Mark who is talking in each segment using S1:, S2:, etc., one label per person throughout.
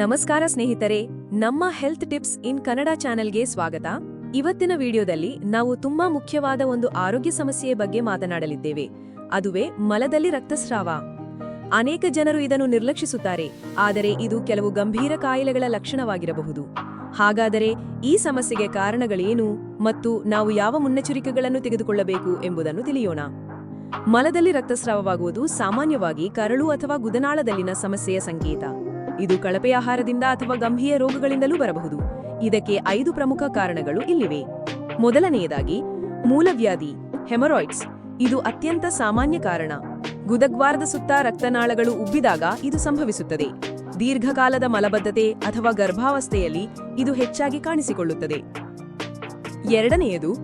S1: ನಮಸ್ಕಾರ ಸ್ನೇಹಿತರೆ, ನಮ್ಮ ಹೆಲ್ತ್ ಟಿಪ್ಸ್ ಇನ್ ಕನ್ನಡ ಚಾನೆಲ್ಗೆ ಸ್ವಾಗತ. ಇವತ್ತಿನ ವಿಡಿಯೋದಲ್ಲಿ ನಾವು ತುಂಬಾ ಮುಖ್ಯವಾದ ಒಂದು ಆರೋಗ್ಯ ಸಮಸ್ಯೆಯ ಬಗ್ಗೆ ಮಾತನಾಡಲಿದ್ದೇವೆ. ಅದುವೇ ಮಲದಲ್ಲಿ ರಕ್ತಸ್ರಾವ. ಅನೇಕ ಜನರು ಇದನ್ನು ನಿರ್ಲಕ್ಷಿಸುತ್ತಾರೆ, ಆದರೆ ಇದು ಕೆಲವು ಗಂಭೀರ ಕಾಯಿಲೆಗಳ ಲಕ್ಷಣವಾಗಿರಬಹುದು. ಹಾಗಾದರೆ ಈ ಸಮಸ್ಯೆಗೆ ಕಾರಣಗಳೇನು ಮತ್ತು ನಾವು ಯಾವ ಮುನ್ನೆಚ್ಚರಿಕೆಗಳನ್ನು ತೆಗೆದುಕೊಳ್ಳಬೇಕು ಎಂಬುದನ್ನು ತಿಳಿಯೋಣ. ಮಲದಲ್ಲಿ ರಕ್ತಸ್ರಾವವಾಗುವುದು ಸಾಮಾನ್ಯವಾಗಿ ಕರಳು ಅಥವಾ ಗುದನಾಳದಲ್ಲಿನ ಸಮಸ್ಯೆಯ ಸಂಕೇತ. ಇದು ಕಳಪೆ ಆಹಾರದಿಂದ ಅಥವಾ ಗಂಭೀರ ರೋಗಗಳಿಂದಲೂ ಬರಬಹುದು. ಇದಕ್ಕೆ ಐದು ಪ್ರಮುಖ ಕಾರಣಗಳು ಇಲ್ಲಿವೆ. ಮೊದಲನೆಯದಾಗಿ, ಮೂಲವ್ಯಾಧಿ, ಹೆಮರಾಯ್ಡ್ಸ್. ಇದು ಅತ್ಯಂತ ಸಾಮಾನ್ಯ ಕಾರಣ. ಗುದಗ್ವಾರದ ಸುತ್ತ ರಕ್ತನಾಳಗಳು ಉಬ್ಬಿದಾಗ ಇದು ಸಂಭವಿಸುತ್ತದೆ. ದೀರ್ಘಕಾಲದ ಮಲಬದ್ಧತೆ ಅಥವಾ ಗರ್ಭಾವಸ್ಥೆಯಲ್ಲಿ ಇದು ಹೆಚ್ಚಾಗಿ ಕಾಣಿಸಿಕೊಳ್ಳುತ್ತದೆ. ಎರಡನೆಯದು,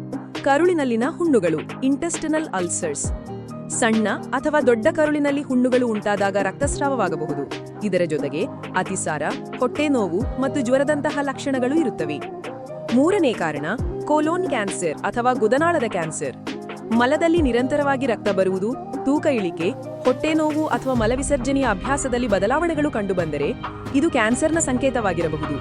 S1: ಕರುಳಿನಲ್ಲಿನ ಹುಣ್ಣುಗಳು ಇಂಟೆಸ್ಟಿನಲ್ ಅಲ್ಸರ್ಸ್ ಸಣ್ಣ ಅಥವಾ ದೊಡ್ಡ ಕರುಳಿನಲ್ಲಿ ಹುಣ್ಣುಗಳು ಉಂಟಾದಾಗ ರಕ್ತಸ್ರಾವವಾಗಬಹುದು. ಇದರ ಜೊತೆಗೆ ಅತಿಸಾರ, ಹೊಟ್ಟೆ ನೋವು ಮತ್ತು ಜ್ವರದಂತಹ ಲಕ್ಷಣಗಳು ಇರುತ್ತವೆ. ಮೂರನೇ ಕಾರಣ, ಕೋಲೋನ್ ಕ್ಯಾನ್ಸರ್ ಅಥವಾ ಗುದನಾಳದ ಕ್ಯಾನ್ಸರ್. ಮಲದಲ್ಲಿ ನಿರಂತರವಾಗಿ ರಕ್ತ ಬರುವುದು, ತೂಕ ಇಳಿಕೆ, ಹೊಟ್ಟೆ ನೋವು ಅಥವಾ ಮಲವಿಸರ್ಜನೆಯ ಅಭ್ಯಾಸದಲ್ಲಿ ಬದಲಾವಣೆಗಳು ಕಂಡುಬಂದರೆ ಇದು ಕ್ಯಾನ್ಸರ್ನ ಸಂಕೇತವಾಗಿರಬಹುದು.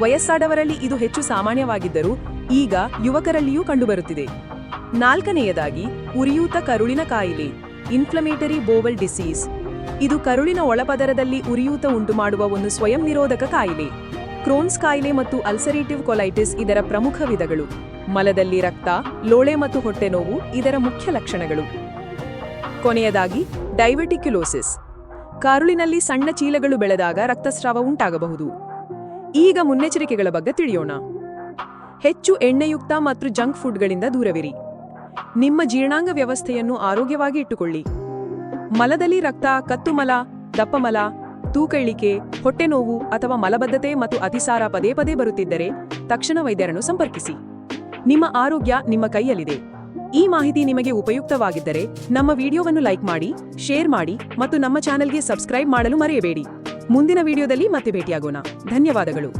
S1: ವಯಸ್ಸಾದವರಲ್ಲಿ ಇದು ಹೆಚ್ಚು ಸಾಮಾನ್ಯವಾಗಿದ್ದರೂ ಈಗ ಯುವಕರಲ್ಲಿಯೂ ಕಂಡುಬರುತ್ತಿದೆ. ನಾಲ್ಕನೆಯದಾಗಿ, ಉರಿಯೂತ ಕರುಳಿನ ಕಾಯಿಲೆ ಇನ್ಫ್ಲಮೇಟರಿ ಬೋವಲ್ ಡಿಸೀಸ್ ಇದು ಕರುಳಿನ ಒಳಪದರದಲ್ಲಿ ಉರಿಯೂತ ಉಂಟುಮಾಡುವ ಒಂದು ಸ್ವಯಂ ನಿರೋಧಕ ಕಾಯಿಲೆ. ಕ್ರೋನ್ಸ್ ಕಾಯಿಲೆ ಮತ್ತು ಅಲ್ಸರೇಟಿವ್ ಕೊಲೈಟಿಸ್ ಇದರ ಪ್ರಮುಖ ವಿಧಗಳು. ಮಲದಲ್ಲಿ ರಕ್ತ, ಲೋಳೆ ಮತ್ತು ಹೊಟ್ಟೆ ನೋವು ಇದರ ಮುಖ್ಯ ಲಕ್ಷಣಗಳು. ಕೊನೆಯದಾಗಿ ಡೈವೆಟಿಕ್ಯುಲೋಸಿಸ್ ಕರುಳಿನಲ್ಲಿ ಸಣ್ಣ ಚೀಲಗಳು ಬೆಳೆದಾಗ ರಕ್ತಸ್ರಾವ ಉಂಟಾಗಬಹುದು. ಈಗ ಮುನ್ನೆಚ್ಚರಿಕೆಗಳ ಬಗ್ಗೆ ತಿಳಿಯೋಣ. ಹೆಚ್ಚು ಎಣ್ಣೆಯುಕ್ತ ಮತ್ತು ಜಂಕ್ ಫುಡ್ಗಳಿಂದ ದೂರವಿರಿ. ನಿಮ್ಮ ಜೀರ್ಣಾಂಗ ವ್ಯವಸ್ಥೆಯನ್ನು ಆರೋಗ್ಯವಾಗಿ ಇಟ್ಟುಕೊಳ್ಳಿ. ಮಲದಲ್ಲಿ ರಕ್ತ, ಕತ್ತುಮಲ, ದಪ್ಪಮಲ ತೂಕ ಇಳಿಕೆ ಹೊಟ್ಟೆ ನೋವು ಅಥವಾ ಮಲಬದ್ಧತೆ ಮತ್ತು ಅತಿಸಾರ ಪದೇ ಪದೇ ಬರುತ್ತಿದ್ದರೆ ತಕ್ಷಣ ವೈದ್ಯರನ್ನು ಸಂಪರ್ಕಿಸಿ. ನಿಮ್ಮ ಆರೋಗ್ಯ ನಿಮ್ಮ ಕೈಯಲ್ಲಿದೆ. ಈ ಮಾಹಿತಿ ನಿಮಗೆ ಉಪಯುಕ್ತವಾಗಿದ್ದರೆ ನಮ್ಮ ವಿಡಿಯೋವನ್ನು ಲೈಕ್ ಮಾಡಿ, ಶೇರ್ ಮಾಡಿ ಮತ್ತು ನಮ್ಮ ಚಾನೆಲ್ಗೆ ಸಬ್ಸ್ಕ್ರೈಬ್ ಮಾಡಲು ಮರೆಯಬೇಡಿ. ಮುಂದಿನ ವಿಡಿಯೋದಲ್ಲಿ ಮತ್ತೆ ಭೇಟಿಯಾಗೋಣ. ಧನ್ಯವಾದಗಳು.